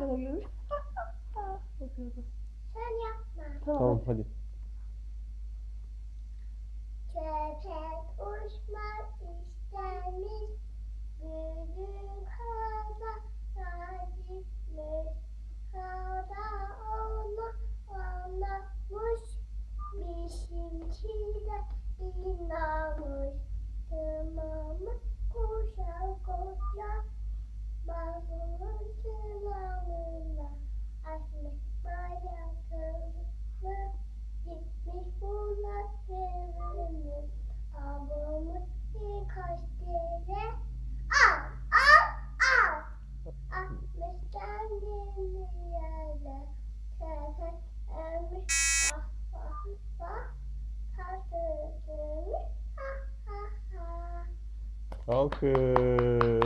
yapıyordu. Sen yapma. Tamam. Tamam hadi. Köpek uçmak istermiş. Büyük kada gitmiş. Kada onu anlamış. Bizimki de inanmış. 어, 그.